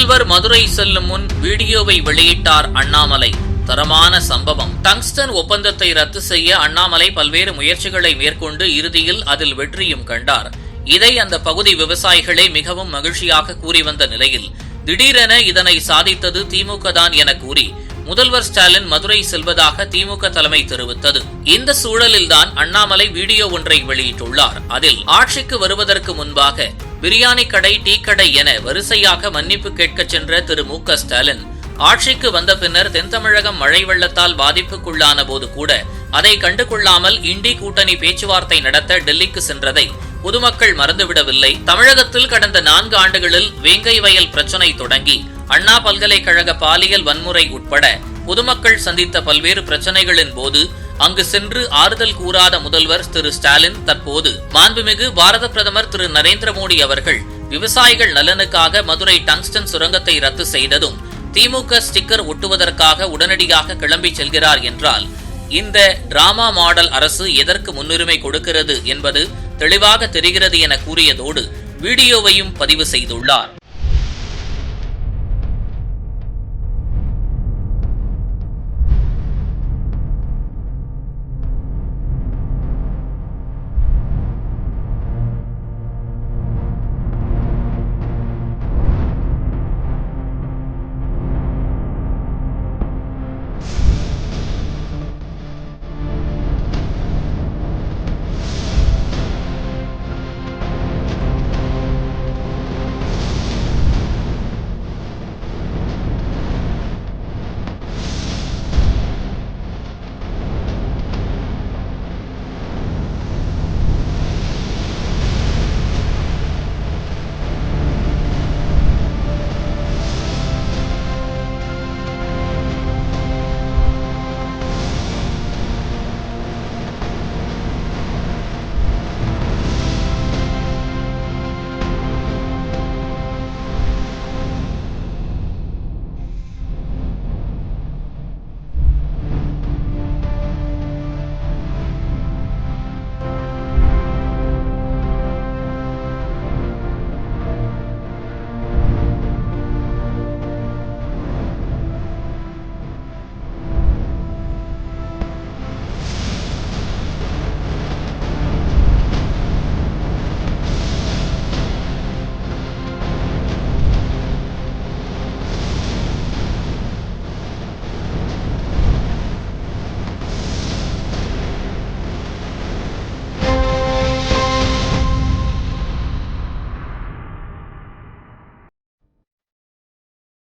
முதல்வர் மதுரை செல்லும் முன் வீடியோவை வெளியிட்டார் அண்ணாமலை. தரமான சம்பவம். டங்ஸ்டன் ஒப்பந்தத்தை ரத்து செய்ய அண்ணாமலை பல்வேறு முயற்சிகளை மேற்கொண்டு இறுதியில் அதில் வெற்றியும் கண்டார். இதை அந்த பகுதி விவசாயிகளே மிகவும் மகிழ்ச்சியாக கூறி வந்த நிலையில் திடீரென இதனை சாதித்தது திமுக தான் என கூறி முதல்வர் ஸ்டாலின் மதுரை செல்வதாக திமுக தலைமை தெரிவித்தது. இந்த சூழலில்தான் அண்ணாமலை வீடியோ ஒன்றை வெளியிட்டுள்ளார். அதில் ஆட்சிக்கு வருவதற்கு முன்பாக பிரியாணி கடை டீ கடை என வரிசையாக மன்னிப்பு கேட்கச் சென்ற திரு மு க ஸ்டாலின். ஆட்சிக்கு வந்த பின்னர் தென் தமிழகம் மழை வெள்ளத்தால் பாதிப்புக்குள்ளான போது கூட அதை கண்டுகொள்ளாமல் இண்டி கூட்டணி பேச்சுவார்த்தை நடத்த டெல்லிக்கு சென்றதை பொதுமக்கள் மறந்துவிடவில்லை. தமிழகத்தில் கடந்த நான்கு ஆண்டுகளில் வேங்கை வயல் பிரச்சினை தொடங்கி அண்ணா பல்கலைக்கழக பாலியல் வன்முறை உட்பட பொதுமக்கள் சந்தித்த பல்வேறு பிரச்சனைகளின் போது அங்கு சென்று ஆறுதல் கூறாத முதல்வர் திரு ஸ்டாலின் தற்போது மாண்புமிகு பாரத பிரதமர் திரு நரேந்திர மோடி அவர்கள் விவசாயிகள் நலனுக்காக மதுரை டங்ஸ்டன் சுரங்கத்தை ரத்து செய்ததும் திமுக ஸ்டிக்கர் ஒட்டுவதற்காக உடனடியாக கிளம்பி செல்கிறார் என்றால் இந்த டிராமா மாடல் அரசு எதற்கு முன்னுரிமை கொடுக்கிறது என்பது தெளிவாக தெரிகிறது என கூறியதோடு வீடியோவையும் பதிவு செய்துள்ளார்.